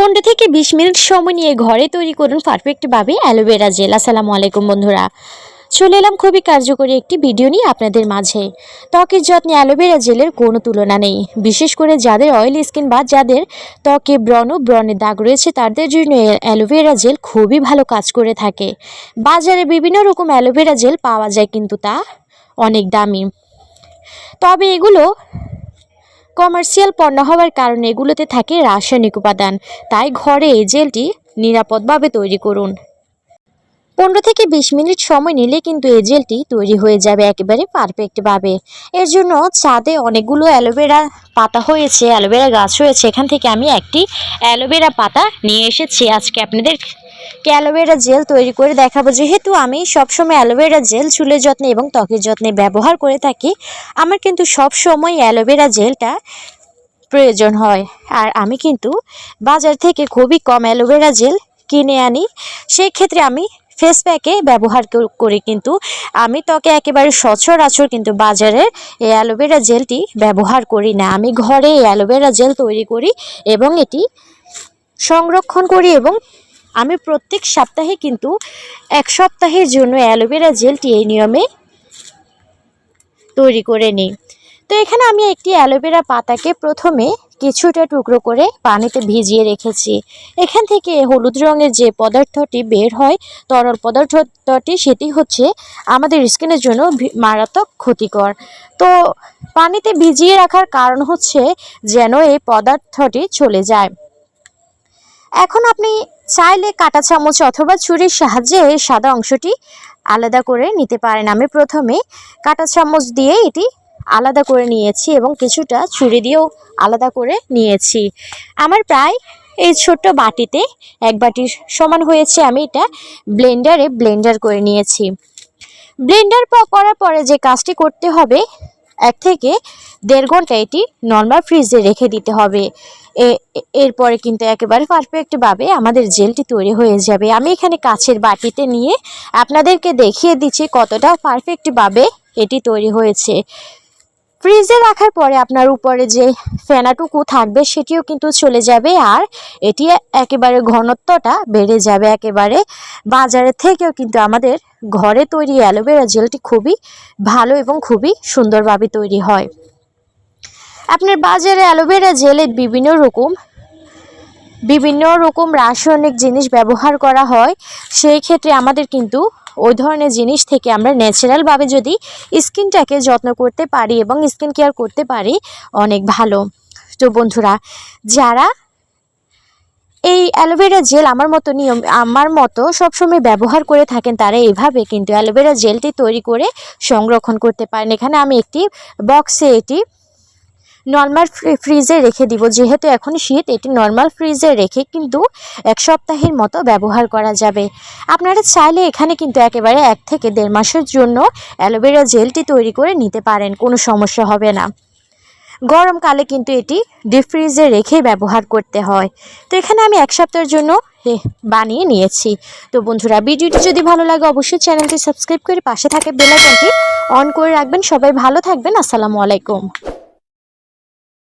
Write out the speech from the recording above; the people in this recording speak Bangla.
পনেরো থেকে বিশ মিনিট সময় নিয়ে ঘরে তৈরি করুন পারফেক্টভাবে অ্যালোভেরা জেল। আসসালামু আলাইকুম বন্ধুরা। চলে এলাম খুবই কার্যকরী একটি ভিডিও নিয়ে আপনাদের মাঝে। ত্বকের যত্নে অ্যালোভেরা জেলের কোনো তুলনা নেই। বিশেষ করে যাদের অয়েল স্কিন বা যাদের ত্বকে ব্রণ ও ব্রণের দাগ রয়েছে, তাদের জন্য অ্যালোভেরা জেল খুবই ভালো কাজ করে থাকে। বাজারে বিভিন্ন রকম অ্যালোভেরা জেল পাওয়া যায়, কিন্তু তা অনেক দামি। তবে এগুলো কমার্শিয়াল পণ্য হওয়ার কারণে এগুলোতে থাকে রাসায়নিক উপাদান। তাই ঘরে এই জেলটি নিরাপদভাবে তৈরি করুন। পনেরো থেকে বিশ মিনিট সময় নিলে কিন্তু এই জেলটি তৈরি হয়ে যাবে একেবারে পারফেক্টভাবে। এর জন্য ছাদে অনেকগুলো অ্যালোভেরা পাতা হয়েছে, অ্যালোভেরা গাছ হয়েছে। এখান থেকে আমি একটি অ্যালোভেরা পাতা নিয়ে এসেছি। আজকে আপনাদের অ্যালোভেরা জেল তৈরি করে দেখাবো? যেহেতু আমি সবসময় অ্যালোভেরা জেল, চুলের যত্নে এবং ত্বকের যত্নে ব্যবহার করে থাকি, আমার কিন্তু সব সময় অ্যালোভেরা জেলটা প্রয়োজন হয়। আর আমি কিন্তু বাজার থেকে খুবই কম অ্যালোভেরা জেল কিনে আনি। সেই ক্ষেত্রে আমি ফেস প্যাকে ব্যবহার কর- করি কিন্তু আমি ত্বকে একেবারে সচরাচর কিন্তু বাজারের এই অ্যালোভেরা জেলটি ব্যবহার করি না। আমি ঘরে এই অ্যালোভেরা জেল তৈরি করি এবং এটি সংরক্ষণ করি এবং আমি প্রত্যেক সপ্তাহে কিন্তু এক সপ্তাহের জন্য অ্যালোভেরা জেলটি এই নিয়মে তৈরি করে নিই। তো এখানে আমি একটি অ্যালোভেরা পাতাকে প্রথমে কিছুটা টুকরো করে পানিতে ভিজিয়ে রেখেছি। এখান থেকে হলুদ রঙের যে পদার্থটি বের হয়, তরল পদার্থটি, সেটি হচ্ছে আমাদের স্কিনের জন্য মারাত্মক ক্ষতিকর। তো পানিতে ভিজিয়ে রাখার কারণ হচ্ছে যেন এই পদার্থটি চলে যায়। এখন আপনি চাইলে কাঁটা চামচ অথবা ছুরির সাহায্যে এই সাদা অংশটি আলাদা করে নিতে পারেন। আমি প্রথমে কাঁটা চামচ দিয়ে এটি আলাদা করে নিয়েছি এবং কিছুটা ছুরি দিয়েও আলাদা করে নিয়েছি। আমার প্রায় এই ছোট্ট বাটিতে এক বাটির সমান হয়েছে। আমি এটা ব্লেন্ডারে ব্লেন্ডার করে নিয়েছি। ব্লেন্ডার করার পরে যে কাজটি করতে হবে এক থেকে দেড় ঘণ্টা এটি নর্মাল ফ্রিজে রেখে দিতে হবে। এরপরে কিন্তু একেবারে পারফেক্টভাবে আমাদের জেলটি তৈরি হয়ে যাবে। আমি এখানে কাছের বাটিতে নিয়ে আপনাদেরকে দেখিয়ে দিচ্ছি কতটা পারফেক্টভাবে এটি তৈরি হয়েছে। ফ্রিজে রাখার পরে আপনার উপরে যে ফেনাটুকু থাকবে সেটিও কিন্তু চলে যাবে আর এটি একেবারে ঘনত্বটা বেড়ে যাবে একেবারে। বাজারের থেকেও কিন্তু আমাদের ঘরে তৈরি অ্যালোভেরা জেলটি খুবই ভালো এবং খুবই সুন্দরভাবে তৈরি হয়। আপনার বাজারে অ্যালোভেরা জেলের বিভিন্ন রকম বিভিন্ন রকম রাসায়নিক জিনিস ব্যবহার করা হয়, সেই ক্ষেত্রে আমাদের কিন্তু ওই ধরনের জিনিস থেকে আমরা ন্যাচারালভাবে যদি স্কিনটাকে যত্ন করতে পারি এবং স্কিন কেয়ার করতে পারি, অনেক ভালো। তো বন্ধুরা, যারা এই অ্যালোভেরা জেল আমার মতো নিয়ম, আমার মতো সবসময় ব্যবহার করে থাকেন, তারা এইভাবে কিন্তু অ্যালোভেরা জেলটি তৈরি করে সংরক্ষণ করতে পারেন। এখানে আমি একটি বক্সে এটি নর্মাল ফ্রিজে রেখে দিব। যেহেতু এখন শীত, এটি নর্মাল ফ্রিজে রেখে কিন্তু এক সপ্তাহের মতো ব্যবহার করা যাবে। আপনারা চাইলে এখানে কিন্তু একেবারে এক থেকে দেড় মাসের জন্য অ্যালোভেরা জেলটি তৈরি করে নিতে পারেন, কোনো সমস্যা হবে না। গরমকালে কিন্তু এটি ডিপ ফ্রিজে রেখে ব্যবহার করতে হয়। তো এখানে আমি এক সপ্তাহের জন্য বানিয়ে নিয়েছি। তো বন্ধুরা, ভিডিওটি যদি ভালো লাগে অবশ্যই চ্যানেলটি সাবস্ক্রাইব করে পাশে থাকে বেল আইকনটি অন করে রাখবেন। সবাই ভালো থাকবেন। আসসালামু আলাইকুম।